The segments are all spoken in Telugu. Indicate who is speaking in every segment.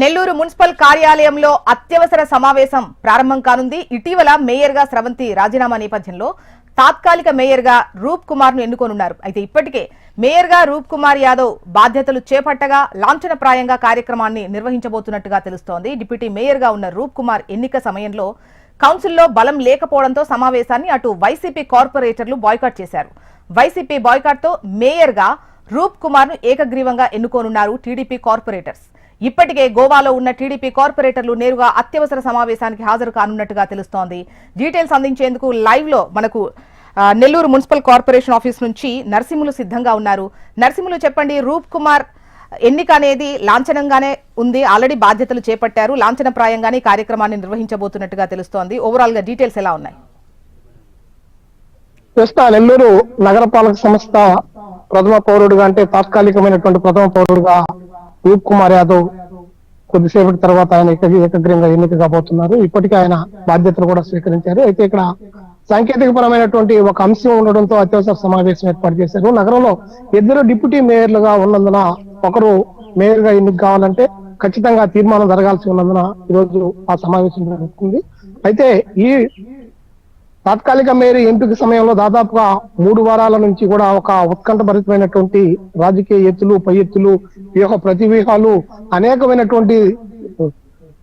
Speaker 1: నెల్లూరు మున్సిపల్ కార్యాలయంలో అత్యవసర సమావేశం ప్రారంభం కానుంది. ఇటీవల మేయర్గా స్రవంతి రాజీనామా నేపథ్యంలో తాత్కాలిక మేయర్గా రూప్ కుమార్ను ఎన్నుకోనున్నారు. అయితే ఇప్పటికే మేయర్గా రూప్ కుమార్ యాదవ్ బాధ్యతలు చేపట్టగా లాంఛనప్రాయంగా కార్యక్రమాన్ని నిర్వహించబోతున్నట్టుగా తెలుస్తోంది. డిప్యూటీ మేయర్గా ఉన్న రూప్ కుమార్ ఎన్నిక సమయంలో కౌన్సిల్లో బలం లేకపోవడంతో సమావేశాన్ని అటు వైసీపీ కార్పొరేటర్లు బాయ్కాట్ చేశారు. వైసీపీ బాయ్కాట్తో మేయర్గా మేయర్గా రూప్ కుమార్ను ఏకగ్రీవంగా ఎన్నుకోనున్నారు టీడీపీ కార్పొరేటర్స్. ఇప్పటికే గోవాలో ఉన్న టీడీపీ కార్పొరేటర్లు నేరుగా అత్యవసర సమావేశానికి హాజరు కానున్నట్టుగా తెలుస్తోంది. డీటెయిల్స్ అందించేందుకు లైవ్లో మనకు నెల్లూరు మున్సిపల్ కార్పొరేషన్ ఆఫీస్ నుంచి నర్సింహులు సిద్ధంగా ఉన్నారు. నరసింహులు చెప్పండి రూప్ కుమార్ ఎన్నిక అనేది లాంఛనంగానే ఉంది ఆల్రెడీ బాధ్యతలు చేపట్టారు లాంఛనప్రాయంగానే ప్రాయంగానే కార్యక్రమాన్ని నిర్వహించబోతున్నట్టుగా తెలుస్తోంది. ఓవరాల్గా డీటెయిల్స్ ఎలా ఉన్నాయి?
Speaker 2: నెల్లూరు నగరపాలక సంస్థ ప్రథమ పౌరుడుగా అంటే తాత్కాలికమైనటువంటి ప్రథమ పౌరుడుగా రూప్ కుమార్ యాదవ్ కొద్దిసేపటి తర్వాత ఆయన ఏకగ్రంగా ఎన్నిక కాబోతున్నారు. ఇప్పటికే ఆయన బాధ్యతలు కూడా స్వీకరించారు. అయితే ఇక్కడ సాంకేతిక పరమైనటువంటి ఒక అంశం ఉండడంతో అత్యవసర సమావేశం ఏర్పాటు చేశారు. నగరంలో ఇద్దరు డిప్యూటీ మేయర్లుగా ఉన్నందున ఒకరు మేయర్గా ఎన్నిక కావాలంటే ఖచ్చితంగా తీర్మానం జరగాల్సి ఉన్నందున ఈరోజు ఆ సమావేశం జరుగుతుంది. అయితే ఈ తాత్కాలిక మేయర్ ఎంపిక సమయంలో దాదాపుగా మూడు వారాల నుంచి కూడా ఒక ఉత్కంఠభరితమైనటువంటి రాజకీయ ఎత్తులు పై ఎత్తులు వ్యూహ ప్రతివ్యూహాలు అనేకమైనటువంటి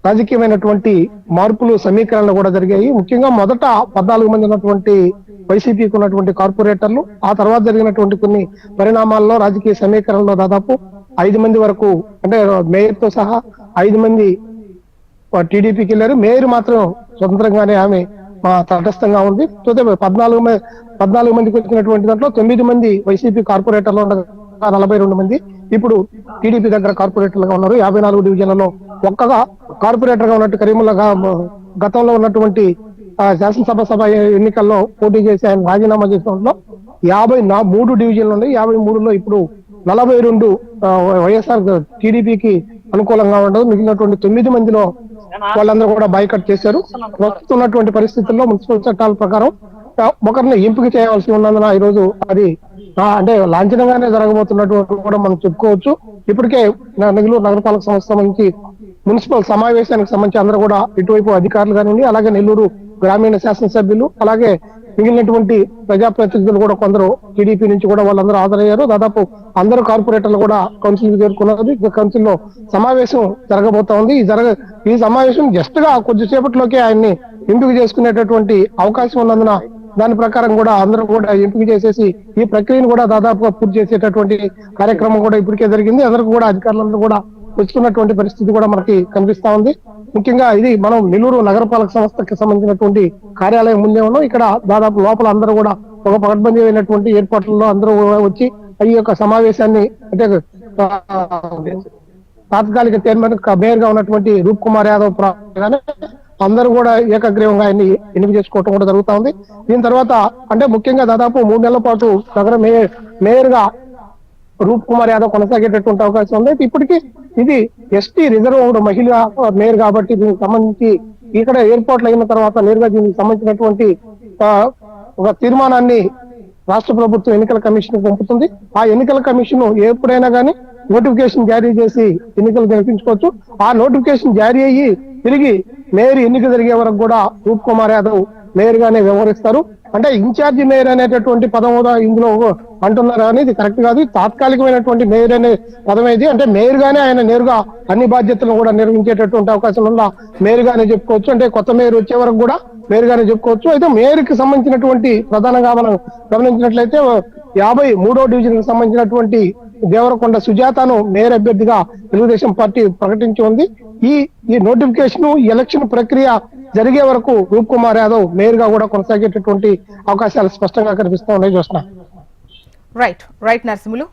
Speaker 2: రాజకీయమైనటువంటి మార్పులు సమీకరణలు కూడా జరిగాయి. ముఖ్యంగా మొదట పద్నాలుగు మంది ఉన్నటువంటి వైసీపీకి ఉన్నటువంటి కార్పొరేటర్లు ఆ తర్వాత జరిగినటువంటి కొన్ని పరిణామాల్లో రాజకీయ సమీకరణలో దాదాపు ఐదు మంది వరకు అంటే మేయర్తో సహా ఐదు మంది టీడీపీకి వెళ్ళారు. మేయర్ మాత్రం స్వతంత్రంగానే ఆమె తటస్థంగా ఉంది చూస్తే పద్నాలుగు మంది పద్నాలుగు మందికి వచ్చినటువంటి దాంట్లో తొమ్మిది మంది వైసీపీ కార్పొరేటర్లు ఉండగా నలభై రెండు మంది. ఇప్పుడు టీడీపీ దగ్గర కార్పొరేటర్లుగా ఉన్నారు. యాభై నాలుగు డివిజన్లలో ఒక్కగా కార్పొరేటర్గా ఉన్నట్టు కరీముల్లా గతంలో ఉన్నటువంటి ఆ, శాసనసభ సభ ఎన్నికల్లో పోటీ చేసి ఆయన రాజీనామా చేసిన యాభై నా మూడు డివిజన్లు ఉన్నాయి. యాభై మూడులో ఇప్పుడు నలభై రెండు వైఎస్ఆర్ టీడీపీకి అనుకూలంగా ఉండదు. మిగిలినటువంటి తొమ్మిది మందిలో వాళ్ళందరూ కూడా బైకట్ చేశారు. ప్రస్తుతం ఉన్నటువంటి పరిస్థితుల్లో మున్సిపల్ చట్టాల ప్రకారం ఒకరిని ఎంపిక చేయవలసి ఉన్నందున ఈ రోజు అది అంటే లాంఛనంగానే జరగబోతున్నటువంటి కూడా మనం చెప్పుకోవచ్చు. ఇప్పటికే నెగలూరు నెల్లూరు నగరపాలక సంస్థ నుంచి మున్సిపల్ సమావేశానికి సంబంధించి అందరూ కూడా ఇటువైపు అధికారులు కానివ్వండి అలాగే నెల్లూరు గ్రామీణ శాసనసభ్యులు అలాగే మిగిలినటువంటి ప్రజాప్రతినిధులు కూడా కొందరు టీడీపీ నుంచి కూడా వాళ్ళందరూ హాజరయ్యారు. దాదాపు అందరూ కార్పొరేటర్లు కూడా కౌన్సిల్ చేరుకున్నారు. కౌన్సిల్లో సమావేశం జరగబోతా ఉంది. ఈ జరగ ఈ సమావేశం జస్ట్గా కొద్దిసేపట్లోకి ఆయన్ని ఎంపిక చేసుకునేటటువంటి అవకాశం ఉన్నందున దాని ప్రకారం కూడా అందరూ కూడా ఎంపిక చేసేసి ఈ ప్రక్రియను కూడా దాదాపుగా పూర్తి చేసేటటువంటి కార్యక్రమం కూడా ఇప్పటికే జరిగింది. అందరికీ కూడా అధికారులందరూ కూడా వస్తున్నటువంటి పరిస్థితి కూడా మనకి కనిపిస్తా ఉంది. ముఖ్యంగా ఇది మనం నెల్లూరు నగరపాలక సంస్థకి సంబంధించినటువంటి కార్యాలయం ముందే ఉన్నాం. ఇక్కడ దాదాపు లోపల అందరూ కూడా ఒక పకడ్బందీ అయినటువంటి ఏర్పాట్లలో అందరూ వచ్చి ఈ యొక్క సమావేశాన్ని అంటే తాత్కాలిక చైర్మన్ మేయర్గా ఉన్నటువంటి రూప్ కుమార్ యాదవ్ ప్రాంతంగానే అందరూ కూడా ఏకగ్రీవంగా ఆయన్ని ఎన్నిక చేసుకోవటం కూడా జరుగుతా ఉంది. దీని తర్వాత అంటే ముఖ్యంగా దాదాపు మూడు నెలల పాటు నగర మేయర్ మేయర్గా రూప్ కుమార్ యాదవ్ కొనసాగేటటువంటి అవకాశం ఉంది. అయితే ఇప్పటికీ ఇది ఎస్టీ రిజర్వ్ మహిళ మేయర్ కాబట్టి దీనికి సంబంధించి ఇక్కడ ఏర్పాట్లు అయిన తర్వాత నేరుగా దీనికి సంబంధించినటువంటి ఒక తీర్మానాన్ని రాష్ట్ర ప్రభుత్వం ఎన్నికల కమిషన్ పంపుతుంది. ఆ ఎన్నికల కమిషన్ ఎప్పుడైనా కానీ నోటిఫికేషన్ జారీ చేసి ఎన్నికలు జరిపించుకోవచ్చు. ఆ నోటిఫికేషన్ జారీ అయ్యి తిరిగి మేయర్ ఎన్నిక జరిగే వరకు కూడా రూప్ కుమార్ యాదవ్ మేయర్ గానే వ్యవహరిస్తారు. అంటే ఇన్ఛార్జి మేయర్ అనేటటువంటి పదం కూడా ఇందులో అంటున్నారు అనేది కరెక్ట్ కాదు. తాత్కాలికమైనటువంటి మేయర్ అనే పదం ఇది అంటే మేయర్ గానే ఆయన నేరుగా అన్ని బాధ్యతలను కూడా నిర్వహించేటటువంటి అవకాశం ఉన్న మేయర్ గానే చెప్పుకోవచ్చు. అంటే కొత్త మేయర్ వచ్చే వరకు కూడా మేయర్ గానే చెప్పుకోవచ్చు. అయితే మేయర్కి సంబంధించినటువంటి ప్రధానంగా మనం గమనించినట్లయితే యాభై మూడో డివిజన్కి సంబంధించినటువంటి దేవరకొండ సుజాతను మేయర్ అభ్యర్థిగా తెలుగుదేశం పార్టీ ప్రకటించి ఉంది. ఈ ఈ నోటిఫికేషన్ ఎలక్షన్ ప్రక్రియ జరిగే వరకు రూప్ కుమార్ యాదవ్ మేయర్గా కూడా కొనసాగేటటువంటి అవకాశాలు స్పష్టంగా కనిపిస్తూ ఉన్నాయి చూస్తున్నా
Speaker 1: రైట్ రైట్ నరసింహులు.